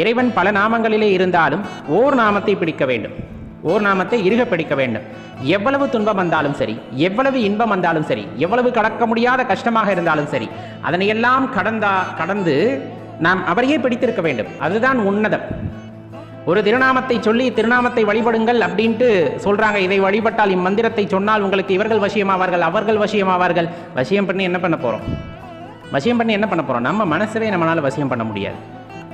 இறைவன் பல நாமங்களிலே இருந்தாலும் ஓர் நாமத்தை பிடிக்க வேண்டும். ஓர் நாமத்தை இருக பிடிக்க வேண்டும். எவ்வளவு துன்பம் வந்தாலும் சரி எவ்வளவு இன்பம் வந்தாலும் சரி எவ்வளவு கடக்க முடியாத கஷ்டமாக இருந்தாலும் சரி அதனையெல்லாம் கடந்தா கடந்து நாம் அவரையே பிடித்திருக்க வேண்டும். அதுதான் உன்னதம். ஒரு திருநாமத்தை சொல்லி திருநாமத்தை வழிபடுங்கள் அப்படின்ட்டு சொல்றாங்க. இதை வழிபட்டால் இம்மந்திரத்தை சொன்னால் உங்களுக்கு இவர்கள் வசியமாவார்கள் அவர்கள் வசியமாவார்கள். வசியம் பண்ணி என்ன பண்ண போறோம்? வசியம் பண்ணி என்ன பண்ண போறோம்? நம்ம மனசவே நம்மளால வசியம் பண்ண முடியாது.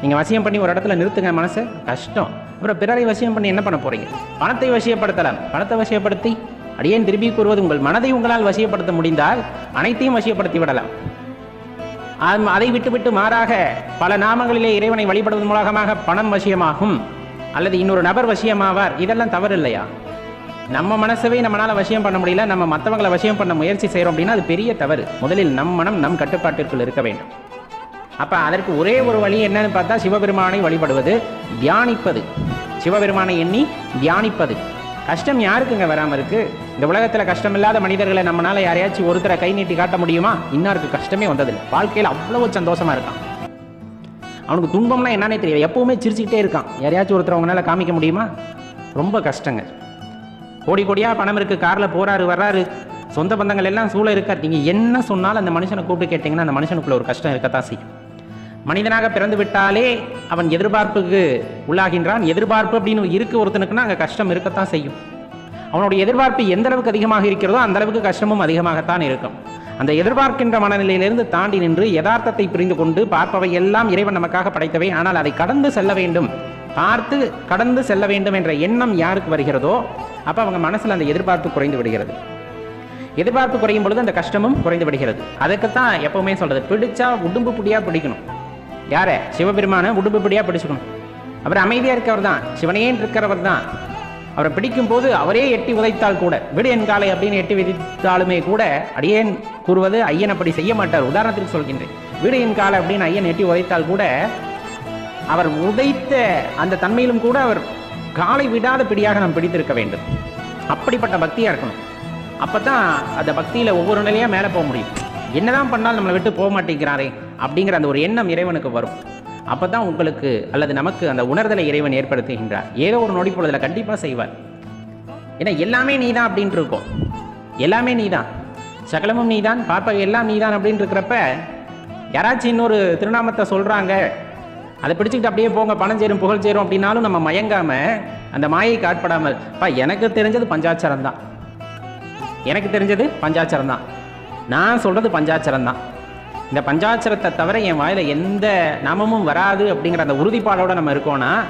நீங்க வசியம் பண்ணி ஒரு இடத்துல நிறுத்துங்க மனசு. கஷ்டம். அப்புறம் பிறரை வசியம் பண்ணி என்ன பண்ண போறீங்க? பணத்தை வசியப்படுத்தலாம். பணத்தை வசியப்படுத்தி அடியேன் திரும்பி கூறுவது உங்கள் மனதை உங்களால் வசியப்படுத்த முடிந்தால் அனைத்தையும் வசியப்படுத்தி விடலாம். அதை விட்டுவிட்டு மாறாக பல நாமங்களிலே இறைவனை வழிபடுவதன் மூலமாக பணம் வசியமாகும். அல்லது இன்னொரு நபர் வசியமாவார். இதெல்லாம் தவறு இல்லையா நம்ம மனசவே நம்மளால் வசியம் பண்ண முடியல. நம்ம மற்றவங்களை வசியம் பண்ண முயற்சி செய்கிறோம் அப்படின்னா அது பெரிய தவறு. முதலில் நம் மனம் நம் கட்டுப்பாட்டிற்குள் இருக்க வேண்டும். அப்ப அதற்கு ஒரே ஒரு வழி என்னன்னு பார்த்தா சிவபெருமானை வழிபடுவது தியானிப்பது. சிவபெருமானை எண்ணி தியானிப்பது. கஷ்டம் யாருக்குங்க வராமல் இருக்கு? இந்த உலகத்துல கஷ்டம் இல்லாத மனிதர்களை நம்மளால யாரையாச்சும் ஒருத்தரை கை நீட்டி காட்ட முடியுமா? இன்னாருக்கு கஷ்டமே வந்ததில்லை. வாழ்க்கையில் அவ்வளவு சந்தோஷமா இருக்கான். அவனுக்கு துன்பம்னா என்னன்னே தெரியாது. எப்பவுமே சிரிச்சுக்கிட்டே இருக்கான். யாரையாச்சும் ஒருத்தர் அவங்களால காமிக்க முடியுமா? ரொம்ப கஷ்டங்க கோடி கோடியாக பணம் இருக்கு கார்ல போறாரு வர்றாரு. சொந்த பந்தங்கள் எல்லாம் சூழ இருக்கார். நீங்கள் என்ன சொன்னாலும் அந்த மனுஷனை கூப்பிட்டு கேட்டீங்கன்னா அந்த மனுஷனுக்குள்ள ஒரு கஷ்டம் இருக்கத்தான் செய்யும். மனிதனாக பிறந்து விட்டாலே அவன் எதிர்பார்ப்புக்கு உள்ளாகின்றான். எதிர்பார்ப்பு அப்படின்னு இருக்கு ஒருத்தனுக்குன்னா அங்கே கஷ்டம் இருக்கத்தான் செய்யும். அவனுடைய எதிர்பார்ப்பு எந்த அளவுக்கு அதிகமாக இருக்கிறதோ அந்த அளவுக்கு கஷ்டமும் அதிகமாகத்தான் இருக்கும். அந்த எதிர்பார்க்கின்ற மனநிலையிலிருந்து தாண்டி நின்று யதார்த்தத்தை புரிந்து கொண்டு பார்ப்பவை எல்லாம் இறைவன் நமக்காக படைத்தவை. ஆனால் அதை கடந்து செல்ல வேண்டும். பார்த்து கடந்து செல்ல வேண்டும் என்ற எண்ணம் யாருக்கு வருகிறதோ அப்போ அவங்க மனசில் அந்த எதிர்பார்ப்பு குறைந்து விடுகிறது. எதிர்பார்ப்பு குறையும் பொழுது அந்த கஷ்டமும் குறைந்து விடுகிறது. அதுக்குத்தான் எப்பவுமே சொல்றது பிடிச்சா உடும்பு புடியா பிடிக்கணும். யார? சிவபெருமானை உடுப்புப்படியாக பிடிச்சுக்கணும். அவர் அமைதியாக இருக்கவர் தான். சிவனே இருக்கிறவர் தான். அவரை பிடிக்கும் போது அவரே எட்டி உதைத்தால் கூட விடு என் காலை அப்படின்னு எட்டி விதித்தாலுமே கூட அடியேன் கூறுவது ஐயன் அப்படி செய்ய மாட்டார். உதாரணத்துக்கு சொல்கின்றேன். விடு என் காலை அப்படின்னு ஐயன் எட்டி உதைத்தால் கூட அவர் உதைத்த அந்த தன்மையிலும் கூட அவர் காலை விடாத பிடியாக நாம் பிடித்திருக்க வேண்டும். அப்படிப்பட்ட பக்தியாக இருக்கணும். அப்போ தான் அந்த பக்தியில் ஒவ்வொரு நிலையாக மேலே போக முடியும். என்னதான் பண்ணாலும் நம்மளை விட்டு போக மாட்டேங்கிறாரே. அப்படிங்கிற அந்த ஒரு எண்ணம் இறைவனுக்கு வரும். அப்போ தான் உங்களுக்கு அல்லது நமக்கு அந்த உணர்தலை இறைவன் ஏற்படுத்துகின்றார். ஏதோ ஒரு நொடி பொழுதில் கண்டிப்பாக செய்வார். ஏன்னா எல்லாமே நீதான் அப்படின்ட்டு இருக்கோம். எல்லாமே நீ தான் சகலமும் நீ தான் பார்ப்பவை எல்லாம் நீதான் அப்படின்னு இருக்கிறப்ப யாராச்சும் இன்னொரு திருநாமத்தை சொல்கிறாங்க அதை பிடிச்சிக்கிட்டு அப்படியே போங்க பணம் சேரும் புகழ் சேரும் அப்படின்னாலும் நம்ம மயங்காமல் அந்த மாயை காட்படாமல் பா எனக்கு தெரிஞ்சது பஞ்சாட்சரம் தான் எனக்கு தெரிஞ்சது பஞ்சாட்சரம் தான் நான் சொல்கிறது பஞ்சாட்சரம் தான் இந்த பஞ்சாட்சரத்தை தவிர என் வாயில எந்த நாமமும் வராது அப்படிங்கிற அந்த உறுதிப்பாடோட நம்ம இருக்கோம்னா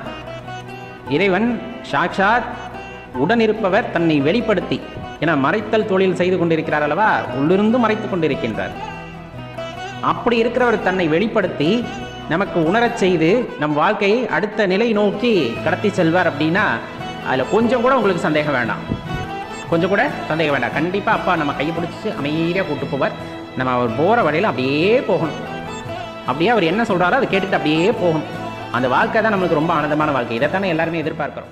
இறைவன் சாக்ஷாத் உடனிருப்பவர் தன்னை வெளிப்படுத்தி என மறைத்தல் தொழில் செய்து கொண்டிருக்கிறார் அல்லவா? உள்ளிருந்து மறைத்துக் கொண்டிருக்கின்றார். அப்படி இருக்கிறவர் தன்னை வெளிப்படுத்தி நமக்கு உணரச் செய்து நம் வாழ்க்கையை அடுத்த நிலை நோக்கி கடத்தி செல்வார் அப்படின்னா அதில் கொஞ்சம் கூட உங்களுக்கு சந்தேகம் வேண்டாம். கொஞ்சம் கூட சந்தேகம் வேண்டாம். கண்டிப்பாக அப்பா நம்ம கையை பிடிச்சி அமைதியாக கூட்டு போவார். நம்ம அவர் போகிற வழியில் அப்படியே போகணும். அப்படியே அவர் என்ன சொல்கிறாரோ அதை கேட்டுட்டு அப்படியே போகணும். அந்த வாழ்க்கை தான் நம்மளுக்கு ரொம்ப ஆனந்தமான வாழ்க்கை. இதைத்தானே எல்லாருமே எதிர்பார்க்குறோம்.